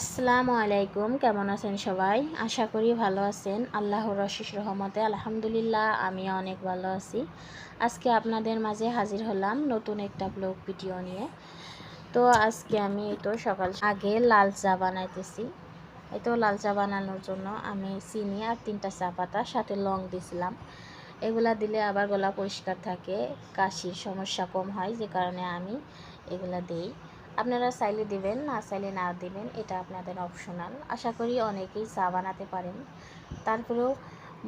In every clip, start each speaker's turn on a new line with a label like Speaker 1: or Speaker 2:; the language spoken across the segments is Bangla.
Speaker 1: আসসালামু আলাইকুম, কেমন আছেন সবাই? আশা করি ভালো আছেন। আল্লাহর রশিস রহমতে আলহামদুলিল্লাহ আমি অনেক ভালো আছি। আজকে আপনাদের মাঝে হাজির হলাম নতুন একটা ব্লগ ভিডিও নিয়ে। তো আজকে আমি তো সকাল আগে লাল চা বানাইতেছি। এই তো লাল চা বানানোর জন্য আমি চিনি আর তিনটা চা পাতা, সাথে লং দিছিলাম। এগুলা দিলে আবার গলা পরিষ্কার থাকে, কাশির সমস্যা কম হয়, যে কারণে আমি এগুলা দিই। আপনারা চাইলে দিবেন, না চাইলে না দিবেন, এটা আপনাদের অপশনাল আশা করি অনেকেই চা বানাতে পারেন। তারপরেও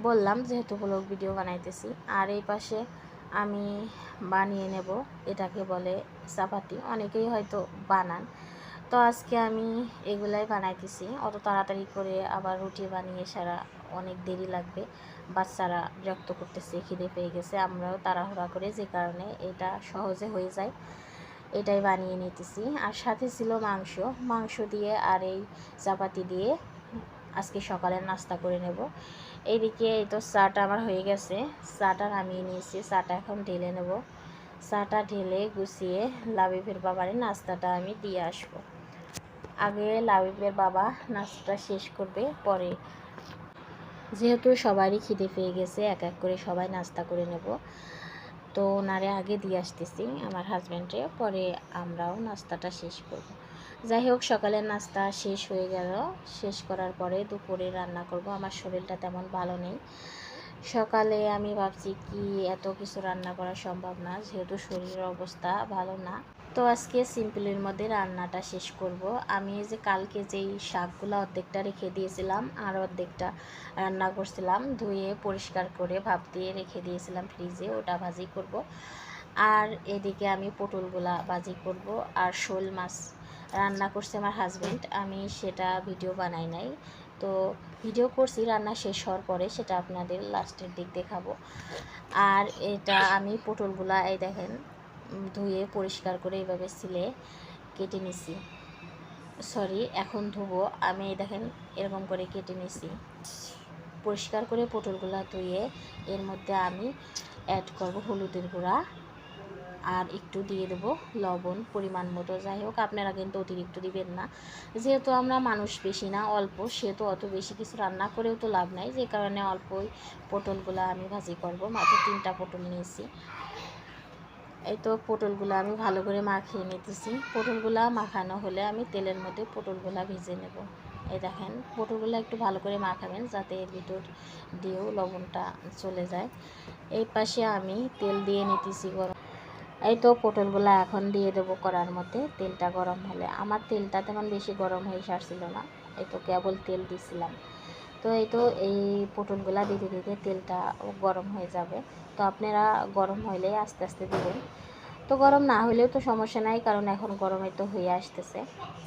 Speaker 1: বললাম, যেহেতু ব্লগ ভিডিও বানাইতেছি, আর এই পাশে আমি বানিয়ে নেব, এটাকে বলে চাপাতি। অনেকেই হয়তো বানান। তো আজকে আমি এগুলাই বানাইতেছি। অত তাড়াতাড়ি করে আবার রুটি বানিয়ে সারা অনেক দেরি লাগবে। বাচ্চারা বিরক্ত করতেছে, খিদে পেয়ে গেছে। আমরাও তাড়াহুড়া করে যে কারণে এটা সহজে হয়ে যায়। এটাই বানিয়ে নিতেছি। আর সাথে ছিল মাংস। মাংস দিয়ে আর এই চাপাতি দিয়ে আজকে সকালের নাস্তা করে নেব। এইদিকে এই তো চাটা আমার হয়ে গেছে। চাটা নামিয়ে নিয়েছি। চাটা এখন ঢেলে নেব। চাটা ঢেলে গুছিয়ে লাবিবের বাবারে নাস্তাটা আমি দিয়ে আসব। আগে লাবিবের বাবা নাস্তাটা শেষ করবে, পরে যেহেতু সবারই খিদে পেয়ে গেছে, এক এক করে সবাই নাস্তা করে নেব। তো ওনারে আগে দিয়ে আসতেছি, আমার হাজব্যান্ডে পরে আমরাও নাস্তাটা শেষ করব। যাই হোক সকালে নাস্তা শেষ হয়ে গেল। শেষ করার পরে দুপুরে রান্না করব। আমার শরীরটা তেমন ভালো নেই। সকালে আমি ভাবছি কি, এত কিছু রান্না করা সম্ভব না, যেহেতু শরীরের অবস্থা ভালো না। তো আজকে সিম্পলের মধ্যে রান্নাটা শেষ করব। আমি এই যে কালকে যেই শাকগুলো অর্ধেকটা রেখে দিয়েছিলাম আর অর্ধেকটা রান্না করছিলাম, ধুয়ে পরিষ্কার করে ভাপ দিয়ে রেখে দিয়েছিলাম ফ্রিজে, ওটা ভাজি করব। আর এদিকে আমি পটলগুলা ভাজি করব আর শোল মাছ রান্না করছে আমার হাজব্যান্ড আমি সেটা ভিডিও বানাই নাই। তো ভিডিও করছি, রান্না শেষ হওয়ার পরে সেটা আপনাদের লাস্টের দিক দেখাবো। আর এটা আমি পটলগুলা, এই দেখেন ধুয়ে পরিষ্কার করে এইভাবে সিলে কেটে নিছি। সরি এখন ধুবো। আমি দেখেন এরকম করে কেটে নিছি। পরিষ্কার করে পটলগুলো ধুয়ে এর মধ্যে আমি অ্যাড করব হলুদের গুঁড়া আর একটু দিয়ে দেবো লবণ পরিমাণ মতো। যাই হোক, আপনারা কিন্তু অতিরিক্ত দিবেন না। যেহেতু আমরা মানুষ বেশি না, অল্প, সেহেতু অত বেশি কিছু রান্না করেও তো লাভ নাই। যে কারণে অল্পই পটলগুলো আমি ভাজি করব। মাত্র তিনটা পটল নিয়েছি। এই তো পটলগুলো আমি ভালো করে মাখিয়ে নিতেছি। পটলগুলো মাখানো হলে আমি তেলের মধ্যে পটলগুলো ভেজে নেব। এই দেখেন, পটলগুলো একটু ভালো করে মাখাবেন যাতে এর ভিতর দিয়েও লবণটা চলে যায়। এই পাশে আমি তেল দিয়ে নিতেছি গরম। এই তো পটলগুলো এখন দিয়ে দেবো করার মধ্যে। তেলটা গরম হলে। আমার তেলটা তেমন বেশি গরম হয়ে সারছিল না। এই তো কেবল তেল দিছিলাম। তো এই তো এই পটলগুলা দিতে দিতে তেলটা গরম হয়ে যাবে। তো আপনারা গরম হইলে আস্তে আস্তে দেবেন। তো গরম না হলেও তো সমস্যা নাই, কারণ এখন গরমে তো হয়ে আসতেছে,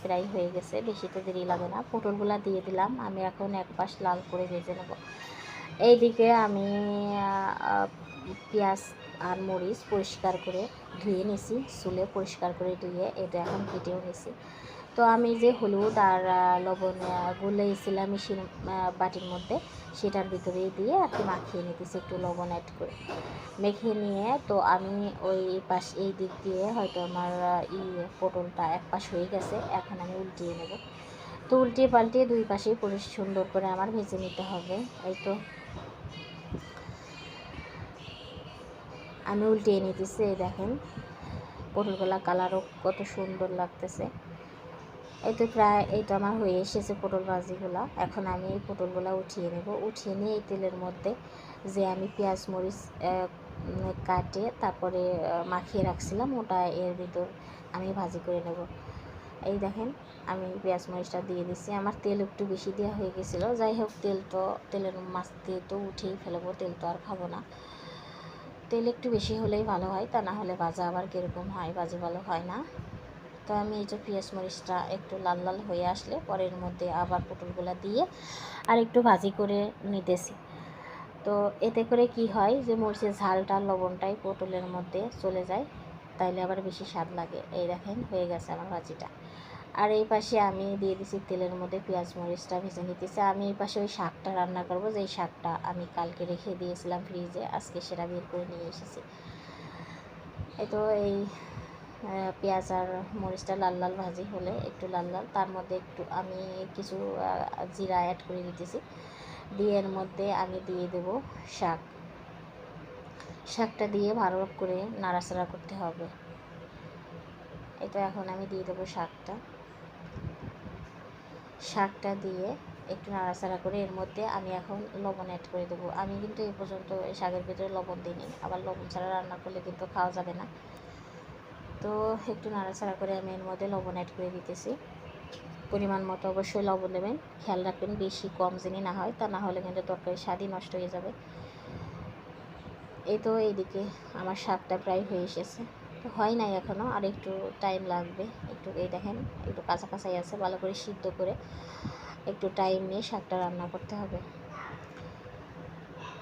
Speaker 1: প্রায় হয়ে গেছে, বেশি তো দেরি লাগে না। পটলগুলা দিয়ে দিলাম, আমি এখন এক পাশ লাল করে ভেজে নেব। এইদিকে আমি পেঁয়াজ আর মরিচ পরিষ্কার করে ধুয়ে নিছি, চুলে পরিষ্কার করে ধুয়ে এটা এখন কেটেও নিছি। তো আমি যে হলুদ আর লবণ গুলেছিলাম মিশিয়ে বাটির মধ্যে, সেটার ভিতরে দিয়ে আর কি মাখিয়ে নিতেছি, একটু লবণ অ্যাড করে। মেখে নিয়ে তো আমি ওই পাশ, এই দিক দিয়ে হয়তো আমার ই পটলটা এক পাশ হয়ে গেছে, এখন আমি উল্টিয়ে নেব। তো উল্টিয়ে পাল্টিয়ে দুই পাশেই পুরো সুন্দর করে আমার ভেজে নিতে হবে, এই তো। আমি উল্টিয়ে নিতেছি, এই দেখেন। পটলগুলা কালারও কত সুন্দর লাগতেছে। এই তো প্রায় এইটা আমার হয়ে এসেছে পটল ভাজিগুলো। এখন আমি এই পটলগুলা উঠিয়ে নেব। উঠিয়ে নিয়ে এই তেলের মধ্যে যে আমি পেঁয়াজ, মরিচ কাটে তারপরে মাখিয়ে রাখছিলাম, ওটা এর ভিতর আমি ভাজি করে নেব। এই দেখেন, আমি পেঁয়াজ, মরিচটা দিয়ে দিছি। আমার তেল একটু বেশি দেওয়া হয়ে গেছিল। যাই হোক, তেল তো, তেলের মাছ দিয়ে তো উঠেই ফেলব, তেল তো আর খাব না। তেল একটু বেশি হলেই ভালো হয়, তা না হলে ভাজা আবার কীরকম হয় বাজে ভালো হয় না। তো আমি এই যে পেঁয়াজ মরিচটা একটু লাল লাল হয়ে আসলে পরের মধ্যে আবার পটলগুলো দিয়ে আর একটু ভাজি করে নিতেছি। তো এতে করে কি হয় যে মরিচের ঝালটা, লবণটাই পটলের মধ্যে চলে যায়, তাইলে আবার বেশি স্বাদ লাগে। এই দেখেন হয়ে গেছে আমার ভাজিটা। আর এই পাশে আমি দিয়ে দিছি তেলের মধ্যে পেঁয়াজ মরিচটা ভেজে নিতেছি। আমি এই পাশে ওই শাকটা রান্না করব, যেই শাকটা আমি কালকে রেখে দিয়েছিলাম ফ্রিজে, আজকে সেটা বের করে নিয়ে এসেছি। তো এই পেঁয়াজ আর মরিচটা লাল লাল ভাজি হলে একটু লাল লাল, তার মধ্যে একটু আমি কিছু জিরা অ্যাড করে দিতেছি। দিয়ে এর মধ্যে আমি দিয়ে দেব শাক। শাকটা দিয়ে ভালো করে নাড়াচাড়া করতে হবে। এটা এখন আমি দিয়ে দেবো শাকটা। শাকটা দিয়ে একটু নাড়াচাড়া করে এর মধ্যে আমি এখন লবণ অ্যাড করে দেবো। আমি কিন্তু এই পর্যন্ত এই শাকের ভিতরে লবণ দিইনি। আবার লবণ ছাড়া রান্না করলে কিন্তু খাওয়া যাবে না। তো একটু নাড়াচাড়া করে আমি এর মধ্যে লবণ অ্যাড করে দিতেছি। পরিমাণ মতো অবশ্যই লবণ দেবেন। খেয়াল রাখবেন বেশি কম যিনি না হয়, তা না হলে কিন্তু তরকারি স্বাদই নষ্ট হয়ে যাবে। এই তো এইদিকে আমার শাকটা প্রায় হয়ে এসেছে। হয় নাই এখনও আর একটু টাইম লাগবে। একটু এই দেখেন, একটু কাঁচা কাঁচাই আছে, ভালো করে সিদ্ধ করে একটু টাইম নিয়ে শাকটা রান্না করতে হবে।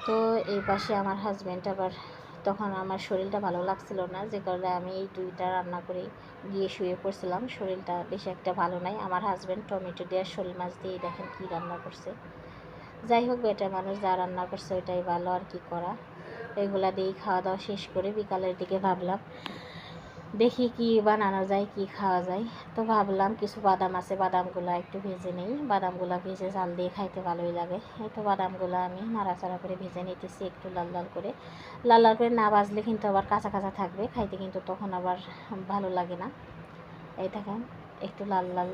Speaker 1: তো এই পাশে আমার হাজব্যান্ড আবার, তখন আমার শরীরটা ভালো লাগছিল না, যে কারণে আমি এই দুইটা রান্না করে গিয়ে শুয়ে পড়ছিলাম। শরীরটা বেশি একটা ভালো নাই। আমার হাজব্যান্ড টমেটো দিয়ে শোল মাছ দিয়ে দেখেন কী রান্না করছে। যাই হোক, বেটা মানুষ যা রান্না করছে, ওইটাই ভালো, আর কি করা? এগুলা দিয়েই খাওয়া দাওয়া শেষ করে বিকালের দিকে ভাবলাম দেখি কি বানানো যায়, কি খাওয়া যায়। তো ভাবলাম কিছু বাদাম আছে, বাদামগুলো একটু ভেজে নেই। বাদামগুলো ভেজে জাল দিয়ে খাইতে ভালোই লাগে। এই তো বাদামগুলো আমি নাড়াচাড়া করে ভেজে নিতেছি একটু লাল লাল করে। লাল লাল করে না বাজলে কিন্তু আবার কাঁচা কাঁচা থাকবে, খাইতে কিন্তু তখন আবার ভালো লাগে না। এই দেখেন, একটু লাল লাল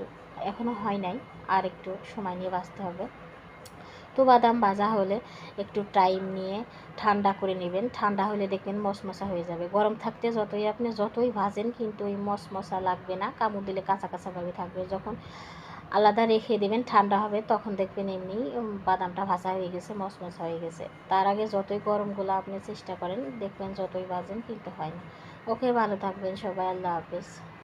Speaker 1: এখনও হয় নাই, আর একটু সময় নিয়ে বাঁচতে হবে। তো বাদাম ভাজা হলে একটু টাইম নিয়ে ঠান্ডা করে নেবেন। ঠান্ডা হলে দেখবেন মশমশা হয়ে যাবে। গরম থাকতে যতই আপনি যতই ভাজেন কিন্তু ওই মশমশা লাগবে না। কামড় দিলে কাঁচা কাঁচাভাবে থাকবে। যখন আলাদা রেখে দেবেন, ঠান্ডা হবে, তখন দেখবেন এমনি বাদামটা ভাজা হয়ে গেছে, মশমশা হয়ে গেছে। তার আগে যতই গরমগুলো আপনি চেষ্টা করেন, দেখবেন যতই ভাজেন কিন্তু হয় না। ওকে, ভালো থাকবেন সবাই। আল্লাহ হাফেজ।